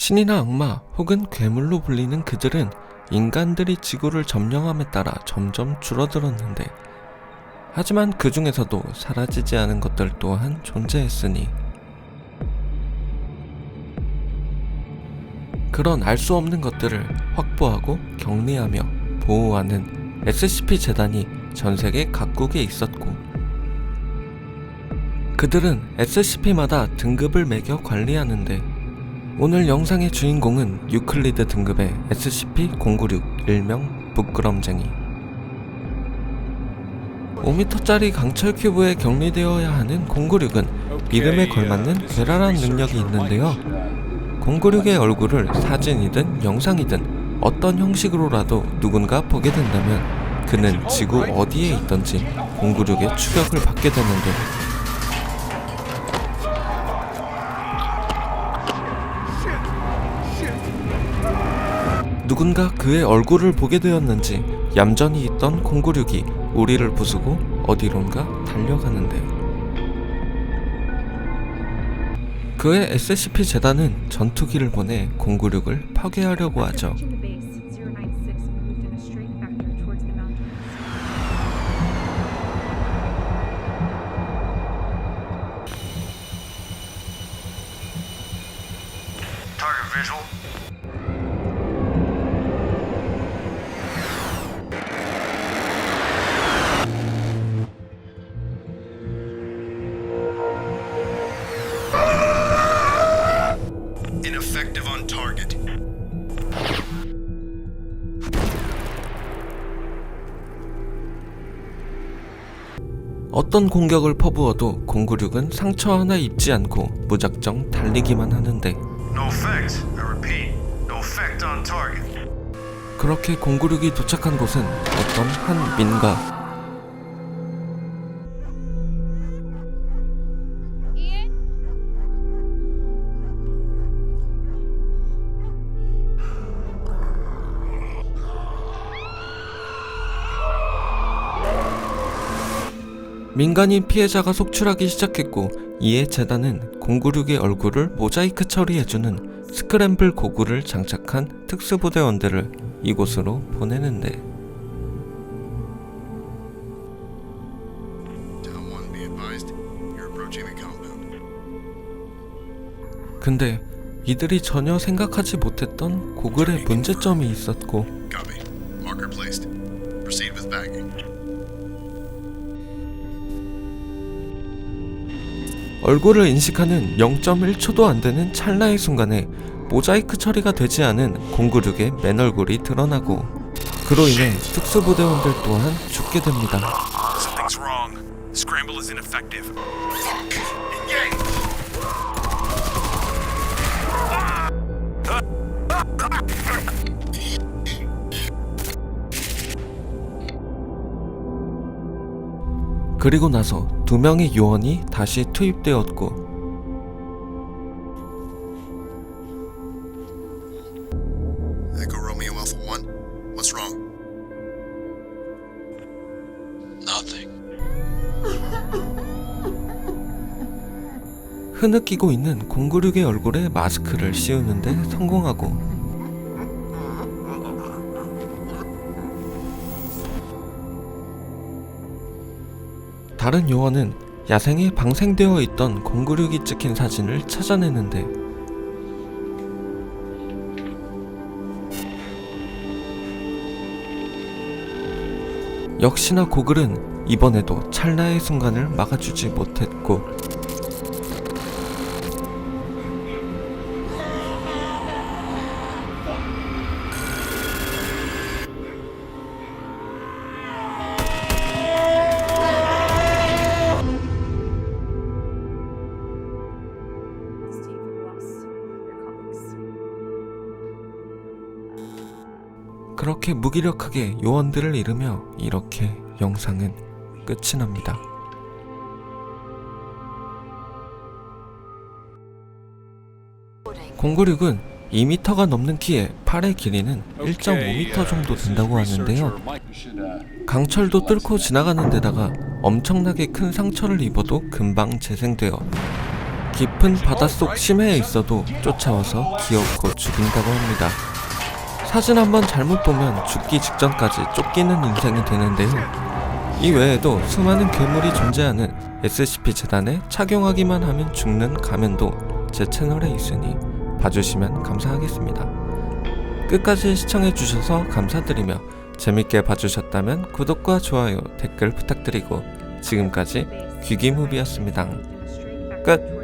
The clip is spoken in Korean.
신이나 악마 혹은 괴물로 불리는 그들은 인간들이 지구를 점령함에 따라 점점 줄어들었는데 하지만 그 중에서도 사라지지 않은 것들 또한 존재했으니. 그런 알 수 없는 것들을 확보하고 격리하며 보호하는 SCP 재단이 전 세계 각국에 있었고 그들은 SCP마다 등급을 매겨 관리하는데 오늘 영상의 주인공은 유클리드 등급의 SCP-096 일명 부끄럼쟁이. 5m짜리 강철 큐브에 격리되어야 하는 096은 이름에 걸맞는 괴랄한 능력이 있는데요. 096의 얼굴을 사진이든 영상이든 어떤 형식으로라도 누군가 보게 된다면 그는 지구 어디에 있던지 096의 추격을 받게 되는데 누군가 그의 얼굴을 보게 되었는지 얌전히 있던 096이 우리를 부수고 어디론가 달려가는데 그의 SCP 재단은 전투기를 보내 096을 파괴하려고 하죠. 어떤 공격을 퍼부어도 096은 상처 하나 입지 않고 무작정 달리기만 하는데 No effect. I repeat, no effect on target. 그렇게 096이 도착한 곳은 어떤 한 민가 민간인 피해자가 속출하기 시작했고 이에 재단은 096의 얼굴을 모자이크 처리해주는 스크램블 고글을 장착한 특수부대원들을 이곳으로 보내는데. 근데 이들이 전혀 생각하지 못했던 고글의 문제점이 있었고 얼굴을 인식하는 0.1초도 안 되는 찰나의 순간에 모자이크 처리가 되지 않은 096의 맨 얼굴이 드러나고 그로 인해 특수부대원들 또한 죽게 됩니다. 그리고 나서 두 명의 요원이 다시 투입되었고 Echo Romeo Alpha 1. What's wrong? Nothing. 흐느끼고 있는 096의 얼굴에 마스크를 씌우는데 성공하고 다른 요원은 야생에 방생되어 있던 096이 찍힌 사진을 찾아내는데 역시나 고글은 이번에도 찰나의 순간을 막아주지 못했고 그렇게 무기력하게 요원들을 잃으며 이렇게 영상은 끝이 납니다. 공구륙은 2m가 넘는 키에 팔의 길이는 1.5m 정도 된다고 하는데요. 강철도 뚫고 지나가는 데다가 엄청나게 큰 상처를 입어도 금방 재생되어 깊은 바닷속 심해에 있어도 쫓아와서 기어코 죽인다고 합니다. 사진 한 번 잘못 보면 죽기 직전까지 쫓기는 인생이 되는데요. 이 외에도 수많은 괴물이 존재하는 SCP 재단에 착용하기만 하면 죽는 가면도 제 채널에 있으니 봐주시면 감사하겠습니다. 끝까지 시청해주셔서 감사드리며 재밌게 봐주셨다면 구독과 좋아요, 댓글 부탁드리고 지금까지 귀기무비였습니다. 끝.